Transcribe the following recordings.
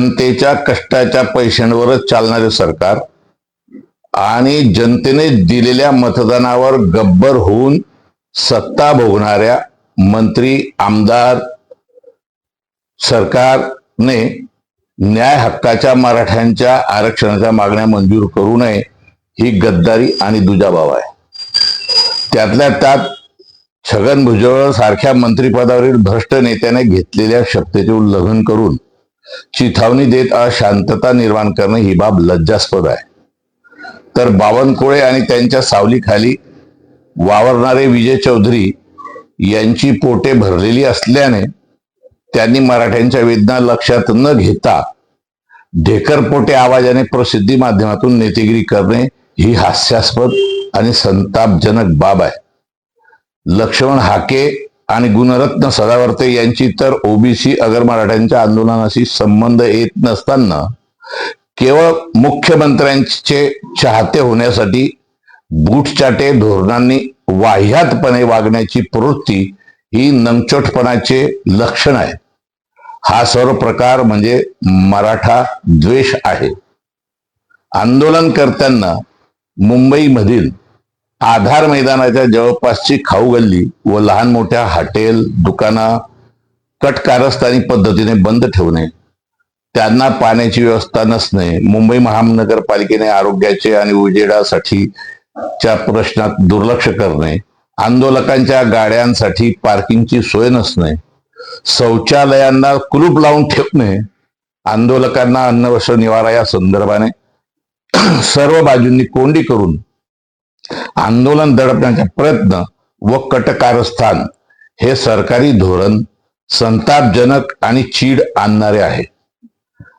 जनतेच्या कष्टाच्या पैशांवरच चालणारे सरकार आणि जनतेने दिलेल्या मतदानावर गब्बर होऊन सत्ता भोगणाऱ्या मंत्री आमदार सरकारने न्याय हक्काच्या मराठ्यांच्या आरक्षणाच्या मागण्या मंजूर करू नये ही गद्दारी आणि दुजाभाव आहे. त्यातल्या त्यात छगन भुजबळ सारख्या मंत्रिपदावरील भ्रष्ट नेत्याने घेतलेल्या शक्तीचे उल्लंघन करून चिथावणी देत अशांतता निर्माण करणे ही बाब लज्जास्पद आहे. तर बावनकुळे आणि त्यांच्या सावलीखाली वावरणारे विजय चौधरी यांची पोटे भरलेली असल्याने त्यांनी मराठ्यांच्या वेदना लक्षात न घेता ढेकरपोटे आवाजाने प्रसिद्धी माध्यमातून नेतेगिरी करणे ही हास्यास्पद आणि संतापजनक बाब आहे. लक्ष्मण हाके आणि गुणरत्न सदावर्ते यांची तर ओबीसी अगर मराठ्यांच्या आंदोलनाशी संबंध येत नसताना केवळ मुख्यमंत्र्यांचे चाहते होण्यासाठी बूटचाटे धोरणांनी वाह्यातपणे वागण्याची प्रवृत्ती ही नमचोटपणाचे लक्षण आहे. हा सर्व प्रकार म्हणजे मराठा द्वेष आहे. आंदोलनकर्त्यांना मुंबईमधील आधार मैदानाच्या जवळपासची खाऊ गल्ली व लहान मोठ्या हॉटेल दुकानं कटकारस्थानी पद्धतीने बंद ठेवणे त्यांना पाण्याची व्यवस्था नसणे मुंबई महानगरपालिकेने आरोग्याचे आणि उजेडासाठी च्या प्रश्नात दुर्लक्ष करणे आंदोलकांच्या गाड्यांसाठी पार्किंगची सोय नसणे शौचालयांना कुलूप लावून ठेवणे आंदोलकांना अन्न वस्त्र निवारा या संदर्भाने सर्व बाजूंनी कोंडी करून आंदोलन दडपण्याचा प्रयत्न व कटकारस्थान हे सरकारी धोरण संतापजनक आणि चीड आणणारे आहे.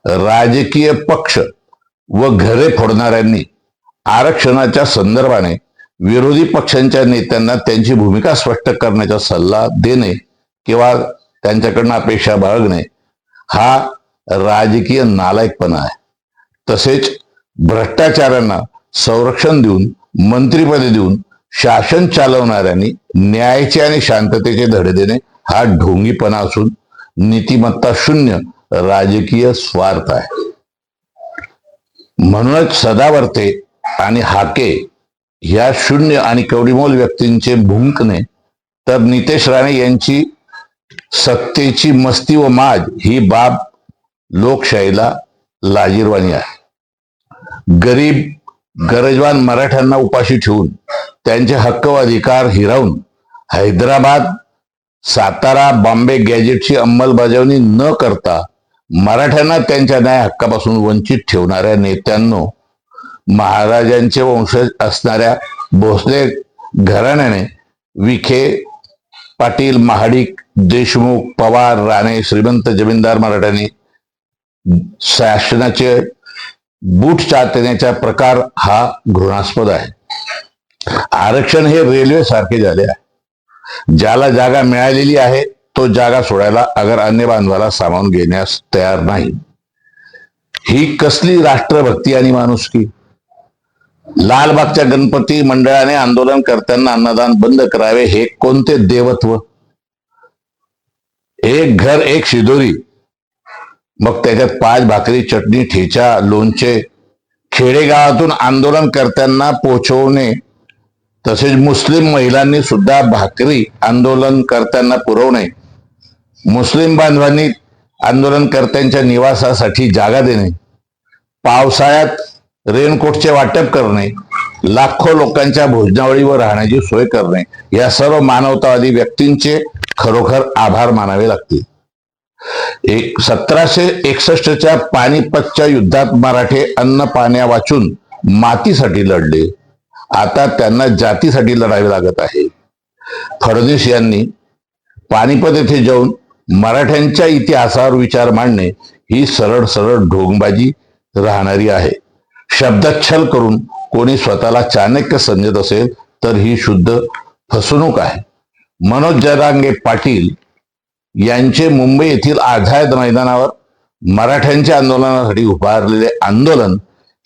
राजकीय पक्ष व घरे फोडणाऱ्यांनी आरक्षणाच्या संदर्भाने विरोधी पक्षांच्या नेत्यांना त्यांची भूमिका स्पष्ट करण्याचा सल्ला देणे किंवा त्यांच्याकडनं अपेक्षा बाळगणे हा राजकीय नालायकपणा आहे. तसेच भ्रष्टाचारांना संरक्षण देऊन मंत्रीपदे देऊन शासन चालवणाऱ्यांनी न्यायाचे आणि शांततेचे धडे देणे हा ढोंगीपणा असून नीतिमत्ता शून्य राजकीय स्वार्थ आहे. म्हणूनच सदावर्ते आणि हाके ह्या शून्य आणि कवडीमोल व्यक्तींचे भुंकणे तर नितेश राणे यांची सत्तेची मस्ती व माज ही बाब लोकशाहीला लाजीरवाणी आहे. गरीब गरजवान मराठ्यांना उपाशी ठेवून त्यांचे हक्क व अधिकार हिरावून हैदराबाद सातारा बॉम्बे गॅजेटची अंमलबजावणी न करता मराठ्यांना त्यांच्या न्याय हक्कापासून वंचित ठेवणाऱ्या नेत्यांनो महाराजांचे वंशज असणाऱ्या भोसले घराण्याने विखे पाटील महाडिक देशमुख पवार राणे श्रीमंत जमीनदार मराठ्यांनी शासनाचे बूट चाटण्याचा प्रकार हा घृणास्पद आहे. आरक्षण हे रेल्वे सारखे झाले आहे. ज्याला जागा मिळालेली आहे तो जागा सोडायला अगर अन्य बांधवाला सामावून घेण्यास तयार नाही. ही कसली राष्ट्रभक्ती आणि माणुसकी? लालबागच्या गणपती मंडळाने आंदोलन करताना अन्नदान बंद करावे हे कोणते देवत्व? एक घर एक शिदोरी मग त्याच्यात पाच भाकरी चटणी ठेचा लोणचे खेडेगावातून आंदोलन करताना पोहोचवणे तसेच मुस्लिम महिलांनी सुद्धा भाकरी आंदोलन करताना पुरवणे मुस्लिम बांधवांनी आंदोलनकर्त्यांच्या निवासासाठी जागा देणे पावसाळ्यात रेनकोटचे वाटप करणे लाखो लोकांच्या भोजनावळीवर राहण्याची सोय करणे या सर्व मानवतावादी व्यक्तींचे खरोखर आभार मानावे लागतील. एक सतराशे एकसष्टच्या पानिपतच्या युद्धात मराठे अन्न पाण्या वाचून मातीसाठी लढले. आता त्यांना जातीसाठी लढावे लागत आहे. फडणवीस यांनी पानिपत येथे जाऊन मराठ्यांच्या इतिहासावर विचार मांडणे ही सरळ सरळ ढोंगबाजी राहणारी आहे. शब्दच्छल करून कोणी स्वतःला चाणक्य समजत असेल तर ही शुद्ध फसवणूक आहे. मनोज जरांगे पाटील यांचे मुंबई येथील आझाद मैदानावर मराठ्यांच्या आंदोलनासाठी उभारलेले आंदोलन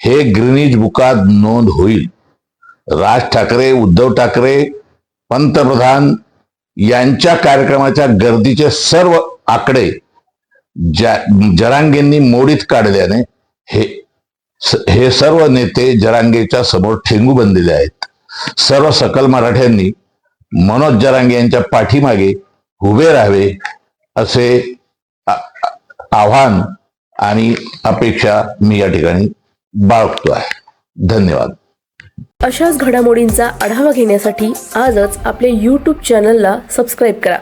हे ग्रीनिज बुकात नोंद होईल. राज ठाकरे उद्धव ठाकरे पंतप्रधान यांच्या कार्यक्रमाच्या गर्दीचे सर्व आकडे ज्या जरांगेंनी मोडीत काढल्याने हे स- हे सर्व नेते जरांगेच्या समोर ठेंगू बनलेले आहेत. सर्व सकल मराठ्यांनी मनोज जरांगे यांच्या पाठीमागे उभे राहावे असे आव्हान आणि अपेक्षा मी या ठिकाणी बाळगतो आहे. धन्यवाद. अशाच घडामोडींचा आढावा घेण्यासाठी आजच आपल्या यूट्यूब चॅनलला सबस्क्राईब करा.